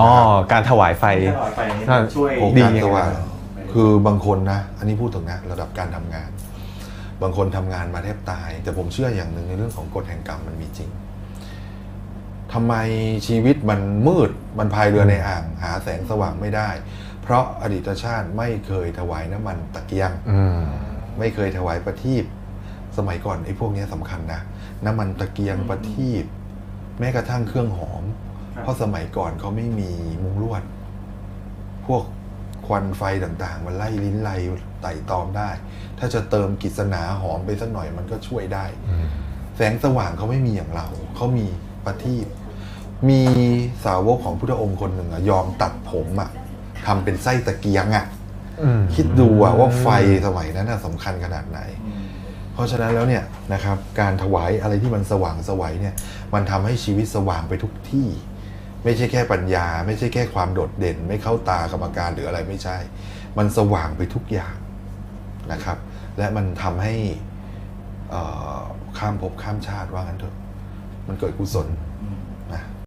อ๋อการถวายไฟถวายไฟนี่มันช่วย โครงดี การสว่างคือบางคนนะ อันนี้พูดถึงนะระดับการทำงาน บางคนทำงานมาแทบตาย แต่ผมเชื่ออย่างหนึ่งในเรื่องของกฎแห่งกรรมมันมีจริงทำไมชีวิตมันมืดมันพายเรือในอ่าง หาแสงสว่างไม่ได้ เพราะอดีตชาติไม่เคยถวายน้ำมันตะเกียง อืม ไม่เคยถวายประทีปสมัยก่อนไอ้พวกเนี้ยสำคัญนะ น้ำมันตะเกียงประทีปแม้กระทั่งเครื่องหอม เพราะสมัยก่อนเขาไม่มีมุงลวด พวกควันไฟต่างๆ มันไล่ลิ้นไล่ไต่ตอมได้ ถ้าจะเติมกิษณาหอมไปสักหน่อยมันก็ช่วยได้ แสงสว่างเขาไม่มีอย่างเรา เขามีประทีปมีสาวกของพุทธองค์คนหนึ่งอะยอมตัดผมอะทำเป็นไส้ตะเกียงอะอืมคิดดูอะว่าไฟสมัยนั้นน่ะสำคัญขนาดไหน เพราะฉะนั้นแล้วเนี่ยนะครับ การถวายอะไรที่มันสว่างสวัยเนี่ย มันทำให้ชีวิตสว่างไปทุกที่ ไม่ใช่แค่ปัญญา ไม่ใช่แค่ความโดดเด่น ไม่เข้าตากรรมการหรืออะไรไม่ใช่ มันสว่างไปทุกอย่างนะครับ และมันทำให้ข้ามภพข้ามชาติว่างั้นเถอะ มันเกิดกุศลนะ